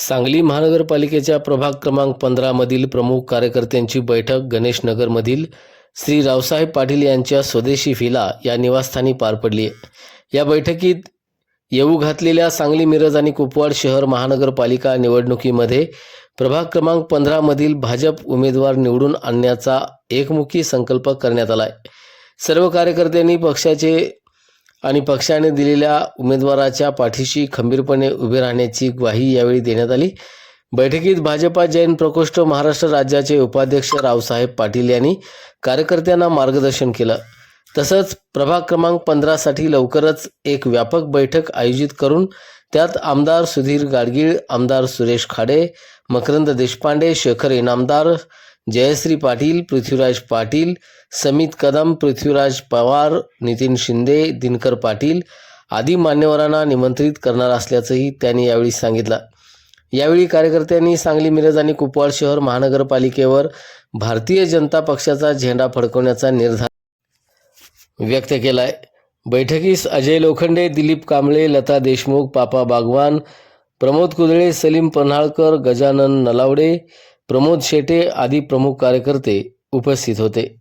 सांगली महानगरपालिकेच्या प्रभाग क्रमांक पंधरामधील प्रमुख कार्यकर्त्यांची बैठक गणेशनगरमधील श्री रावसाहेब पाटील यांच्या स्वदेशी फिला या निवासस्थानी पार पडली. या बैठकीत येऊ घातलेल्या सांगली मिरज आणि कुपवाड शहर महानगरपालिका निवडणुकीमध्ये प्रभाग क्रमांक पंधरामधील भाजप उमेदवार निवडून आणण्याचा एकमुखी संकल्प करण्यात आला आहे सर्व कार्यकर्त्यांनी पक्षाचे आणि पक्षाने दिलेल्या उमेदवाराच्या पाठीशी खंबीरपणे उभे राहण्याची ग्वाही यावेळी देण्यात आली. बैठकीत भाजपा जैन प्रकोष्ठ महाराष्ट्र राज्याचे उपाध्यक्ष रावसाहेब पाटील यांनी कार्यकर्त्यांना मार्गदर्शन केलं. तसंच प्रभाग क्रमांक पंधरासाठी लवकरच एक व्यापक बैठक आयोजित करून त्यात आमदार सुधीर गाडगीळ आमदार सुरेश खाडे मकरंद देशपांडे शेखर इनामदार जयश्री पाटील पृथ्वीराज पाटील समित कदम पृथ्वीराज पवार नितीन शिंदे दिनकर पाटील आदी मान्यवरांना निमंत्रित करणार असल्याचंही त्यांनी यावेळी सांगितलं. यावेळी कार्यकर्त्यांनी सांगली मिरज आणि कुपवाड शहर महानगरपालिकेवर भारतीय जनता पक्षाचा झेंडा फडकवण्याचा निर्धार व्यक्त केला आहे बैठकीस अजय लोखंडे दिलीप कांबळे लता देशमुख पापा बागवान प्रमोद कुदळे सलीम पन्हाळकर गजानन नलावडे प्रमोद शेटे आदी प्रमुख कार्यकर्ते उपस्थित होते.